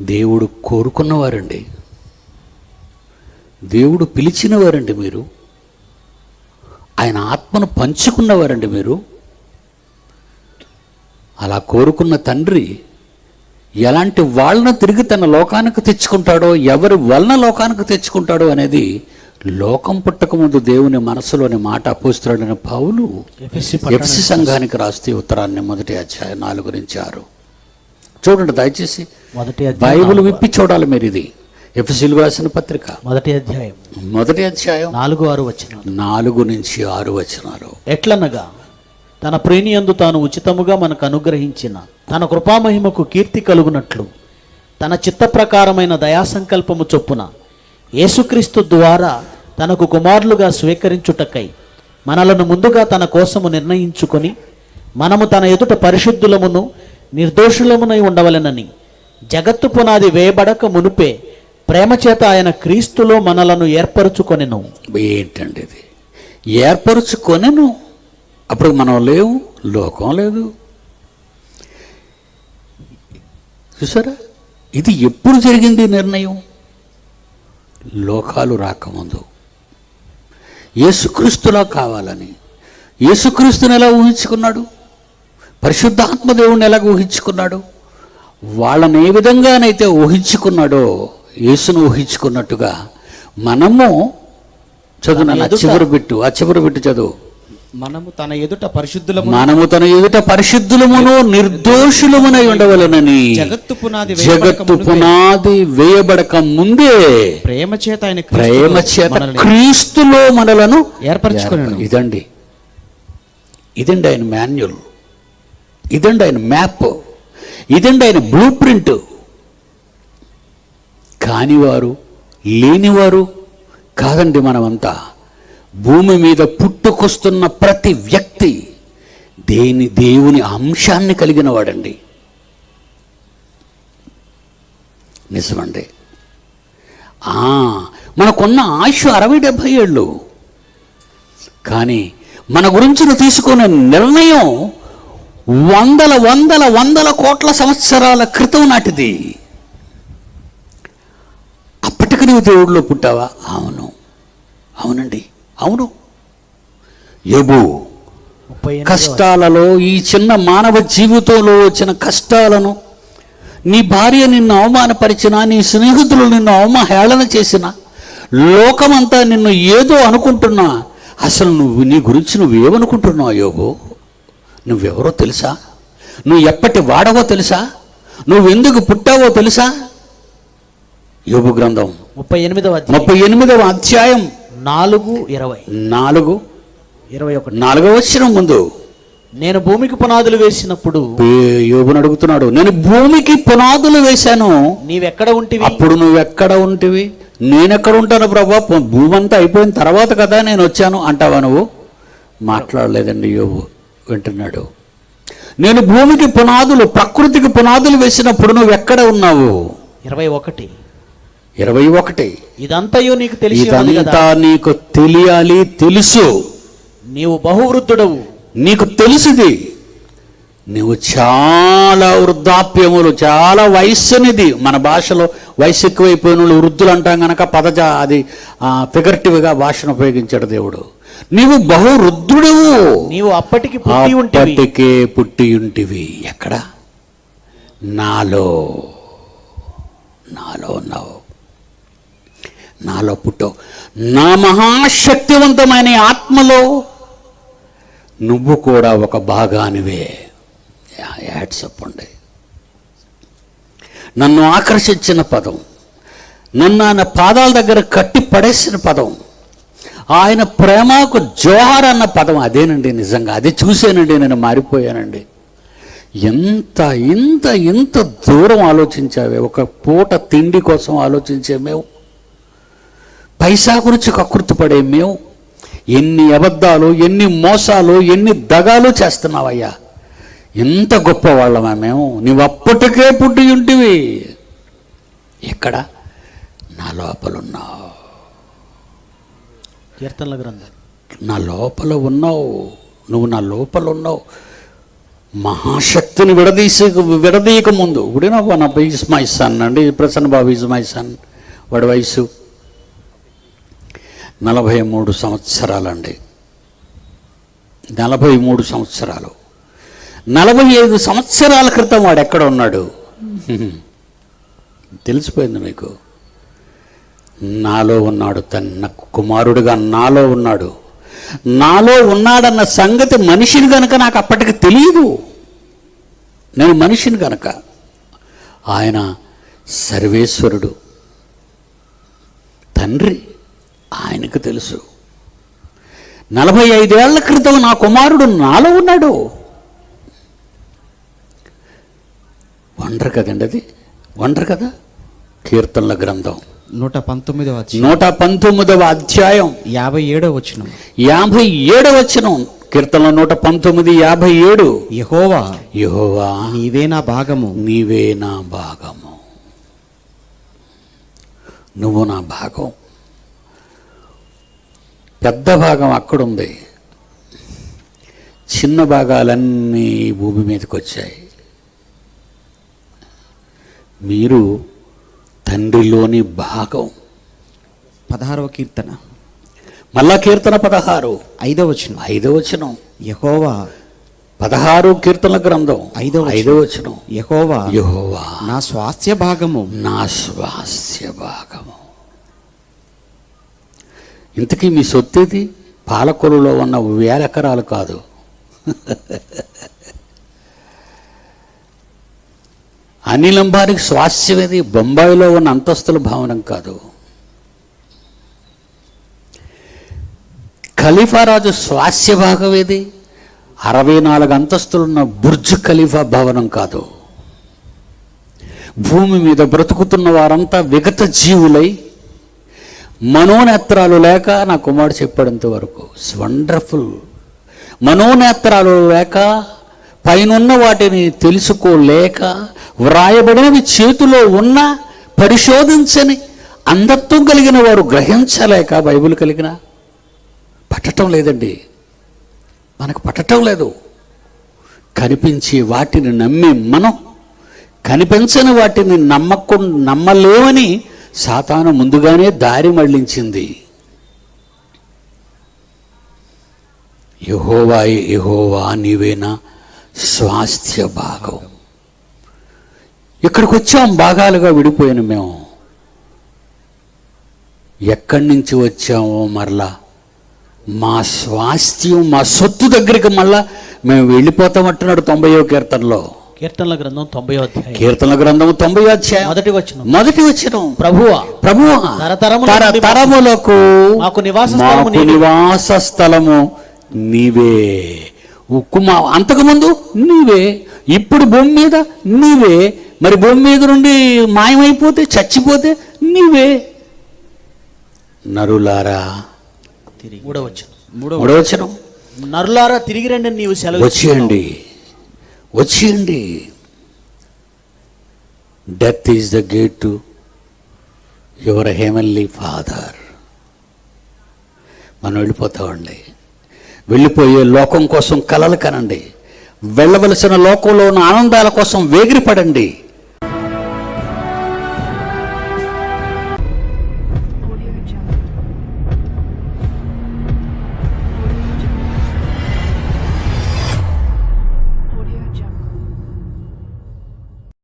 దేవుడు కోరుకున్నవారండి. దేవుడు పిలిచినవారండి మీరు. ఆయన ఆత్మను పంచుకున్నవారండి మీరు. అలా కోరుకున్న తండ్రి ఎలాంటి వాళ్ళను తిరిగి తన లోకానికి తెచ్చుకుంటాడో ఎవరి వలన లోకానికి తెచ్చుకుంటాడో అనేది లోకం పుట్టక ముందు దేవుని మనసులోని మాట అపోస్తున్నాడని పౌలు ఎఫ్సి సంఘానికి రాస్తే ఉత్తరాన్ని మొదటి అధ్యాయం నాలుగు నుంచి ఆరు. చూడండి దయచేసి. మొదటి బైబిల్ విప్పి చూడాలి మీరు ఇది ఎఫ్సిలు రాసిన పత్రిక. మొదటి అధ్యాయం. మొదటి అధ్యాయం. నాలుగు ఆరు వచ్చిన నాలుగు నుంచి ఆరు వచనాలు. ఎట్లనగా తన ప్రేణియందు తాను ఉచితముగా మనకు అనుగ్రహించిన తన కృపామహిమకు కీర్తి కలుగునట్లు తన చిత్త ప్రకారమైన దయాసంకల్పము చొప్పున యేసుక్రీస్తు ద్వారా తనకు కుమారులుగా స్వీకరించుటకై మనలను ముందుగా తన కోసము నిర్ణయించుకొని మనము తన ఎదుట పరిశుద్ధులమును నిర్దోషులమునై ఉండవలెనని. జగత్తు పునాది వేయబడక మునుపే ప్రేమ చేత ఆయన క్రీస్తులో మనలను ఏర్పరచుకొనెను. ఏంటండి ఇది? ఏర్పరచుకొనెను? అప్పుడు మనం లేవు లోకం లేదు. చూసారా? ఇది ఎప్పుడు జరిగింది నిర్ణయం? లోకాలు రాకముందు. యేసుక్రీస్తులా కావాలని. యేసుక్రీస్తుని ఎలా ఊహించుకున్నాడు? పరిశుద్ధాత్మ దేవుణ్ణి ఎలా ఊహించుకున్నాడు? వాళ్ళని ఏ విధంగానైతే ఊహించుకున్నాడో యేసును ఊహించుకున్నట్టుగా మనము చదువు నాన్న, చివరి బిట్టు ఆ చివరి బిట్టు చదువు. మనము తన ఎదుట పరిశుద్ధులము మనము తన ఎదుట పరిశుద్ధులమును నిర్దోషులమునై ఉండవలనని జగత్తు పునాది జగత్తు పునాది వేయబడక ముందే ప్రేమ చేత ఆయన ప్రేమ క్రీస్తులో చేత మనల్ని క్రీస్తులో మనలను ఏర్పరచుకొనెను. ఇదండి. ఇదండి ఆయన మాన్యుల్. ఇదండి ఆయన మ్యాప్ ఇదండి ఆయన బ్లూ ప్రింట్. కానివారు లేనివారు కాదండి మనమంతా. భూమి మీద పుట్టుకొస్తున్న ప్రతి వ్యక్తి దేని దేవుని అంశాన్ని కలిగిన వాడండి నిజమండి. ఆ, మనకున్న ఆయుష్ అరవై డెబ్భై ఏళ్ళు. కానీ మన గురించి తీసుకునే నిర్ణయం వందల వందల వందల కోట్ల సంవత్సరాల క్రితం నాటిది. అప్పటికి నువ్వు దేవుడిలో పుట్టావా? అవును. అవునండి. అవును. ఎనిమిదవ కష్టాలలో ఈ చిన్న మానవ జీవితంలో వచ్చిన కష్టాలను నీ భార్య నిన్ను అవమానపరిచిన నీ స్నేహితులు నిన్ను అవమాహేళన చేసిన లోకమంతా నిన్ను ఏదో అనుకుంటున్నా అసలు నువ్వు నీ గురించి నువ్వేమనుకుంటున్నావు యోబు నువ్వెవరో తెలుసా? నువ్వు ఎప్పటి వాడవో తెలుసా? నువ్వెందుకు పుట్టావో తెలుసా? యోబు గ్రంథం ముప్పై ఎనిమిదవ ముప్పై ఎనిమిదవ అధ్యాయం. నాలుగు ఇరవై. నాలుగు ఇరవై ఒకటి. నాలుగవ వచ్చిన ముందు. నేను భూమికి పునాదులు వేసినప్పుడు యోబుని అడుగుతున్నాడు. నేను భూమికి పునాదులు వేశాను. నీవెక్కడ ఉంటివి? అప్పుడు నువ్వు ఎక్కడ ఉంటివి? నేనెక్కడ ఉంటాను ప్రభా? పు- భూమి అంతా అయిపోయిన తర్వాత కదా నేను వచ్చాను అంటావా నువ్వు? మాట్లాడలేదండి యోబు. వింటున్నాడు. నేను భూమికి పునాదులు ప్రకృతికి పునాదులు వేసినప్పుడు నువ్వు ఎక్కడ ఉన్నావు? ఇరవై ఒకటి. ఇరవై ఒకటి. ఇదంతయు నీకు తెలిసి ఇదంతా నీకు తెలియాలి తెలుసు. నీవు బహువృద్ధుడవు. నీకు తెలుసుది. నువ్వు చాలా వృద్ధాప్యములు చాలా వయస్సునిది మన భాషలో వయసు ఎక్కువైపోయిన వృద్ధులు అంటాం గనక పదజ అది ఫిగర్టివ్గా భాషను ఉపయోగించాడు దేవుడు. నీవు బహు వృద్ధుడవు నీవు అప్పటికి పుట్టి ఉంటివి. అప్పటికే పుట్టి ఉంటివి. ఎక్కడ? నాలో. నాలో ఉన్నావు. నాలో పుట్టావు. నా మహాశక్తివంతమైన ఆత్మలో నువ్వు కూడా ఒక భాగానివే. యాడ్ చెప్పండి. నన్ను ఆకర్షించిన పదం నన్ను ఆయన పాదాల దగ్గర కట్టి పడేసిన పదం ఆయన ప్రేమకు జోహార్ అన్న పదం అదేనండి నిజంగా. అది చూశానండి నేను మారిపోయానండి. ఎంత ఇంత ఇంత దూరం ఆలోచించావే? ఒక పూట తిండి కోసం ఆలోచించే మేము పైసా గురించి కకృతిపడే మేము ఎన్ని అబద్ధాలు ఎన్ని మోసాలు ఎన్ని దగాలు చేస్తున్నావయ్యా? ఎంత గొప్పవాళ్ళమా మేము? నువ్వు అప్పటికే పుట్టి ఉంటివి. ఎక్కడ? నా లోపలున్నావు. కీర్తనల గ్రంథం. నా లోపల ఉన్నావు నువ్వు నా లోపల ఉన్నావు. మహాశక్తిని విడదీసే విడదీయక ముందు. ఉడినా వన్ అబ్బాయి ఈజ్ మై సన్ అండి. Prasanna Babu is my son. వాడి వయసు నలభై మూడు సంవత్సరాలండి. నలభై మూడు సంవత్సరాలు. నలభై ఐదు సంవత్సరాల క్రితం వాడు ఎక్కడ ఉన్నాడు? తెలిసిపోయింది మీకు. నాలో ఉన్నాడు తన కుమారుడుగా నాలో ఉన్నాడు. నాలో ఉన్నాడన్న సంగతి మనిషిని గనక నాకు అప్పటికి తెలియదు నేను మనిషిని గనక. ఆయన సర్వేశ్వరుడు. తండ్రి ఆయనకు తెలుసు. నలభై ఐదేళ్ళ క్రితం నా కుమారుడు నాలో ఉన్నాడు. వండర్ కదండి అది వండర్ కదా? కీర్తనల గ్రంథం. నూట పంతొమ్మిదవ నూట పంతొమ్మిదవ అధ్యాయం. యాభై ఏడవ వచనం. యాభై ఏడవ వచనం. కీర్తనల నూట పంతొమ్మిది యాభై ఏడు. యహోవా యెహోవా నీవే నా భాగము. నీవే నా భాగము. నువ్వు నా భాగం. పెద్ద భాగం అక్కడుంది. చిన్న భాగాలన్నీ భూమి మీదకి వచ్చాయి మీరు తండ్రిలోని భాగం. పదహారవ కీర్తన. మళ్ళా కీర్తన పదహారు. ఐదవ వచనం. ఐదవ వచనం. యహోవా. పదహారు కీర్తన గ్రంథం. ఐదవ వచనం. ఐదవ వచనం. యహోవా. యెహోవా. నా స్వాస్థ్య భాగము. నా స్వాస్య భాగము. ఇంతకీ మీ సొత్తేది? పాలకొలులో ఉన్న వేల ఎకరాలు కాదు. అనిలంబారికి స్వాస్యమేది బొంబాయిలో ఉన్న అంతస్తుల భవనం కాదు. ఖలీఫారాజు స్వాస్య భాగం ఏది? అరవై నాలుగు అంతస్తులున్న బుర్జ్ ఖలీఫా భవనం కాదు. భూమి మీద బ్రతుకుతున్న వారంతా విగత జీవులై మనోనేత్రాలు లేక నా కుమారుడు చెప్పాడంత వరకు. వండర్ఫుల్ మనోనేత్రాలు లేక పైనున్న వాటిని తెలుసుకోలేక వ్రాయబడినవి చేతిలో ఉన్న పరిశోధించని అంధత్వం కలిగిన వారు గ్రహించలేక బైబిల్ కలిగిన పట్టటం లేదండి. మనకు పట్టటం లేదు. కనిపించే వాటిని నమ్మి మనం కనిపించని వాటిని నమ్మకు నమ్మలేమని సాతాను ముందుగానే దారి మళ్ళించింది యహోవా యహోవా నీవేనా స్వాస్థ్య భాగం ఇక్కడికి వచ్చాం భాగాలుగా విడిపోయిన మేము. ఎక్కడి నుంచి వచ్చామో మరలా మా స్వాస్థ్యం మా సొత్తు దగ్గరికి మళ్ళా మేము వెళ్ళిపోతామంటున్నాడు తొంభయో కీర్తనలో. కీర్తనల గ్రంథం తొంభై అధ్యాయం. కీర్తన గ్రంథం తొంభై అధ్యాయం. మొదటి వచనం. మొదటి వచ్చిన ప్రభువా ప్రభువా తరతరముల తర నుండి తరములకు మాకు నివాస స్థలము నీవే. ఉక్కుమా అంతకుముందు నీవే ఇప్పుడు భూమి మీద నీవే మరి భూమి మీద నుండి మాయమైపోతే చచ్చిపోతే నీవే. నరులారా మూడవ వచనం మూడవ మూడవచనం. నరులారా తిరిగి రండి నీవు సెలవు వచ్చేయండి. వచ్చేయండి. Death is the gate to your heavenly father మనం వెళ్ళిపోతామండి. వెళ్ళిపోయే లోకం కోసం కలలు కనండి. వెళ్ళవలసిన లోకంలో ఉన్న ఆనందాల కోసం వేగిరిపడండి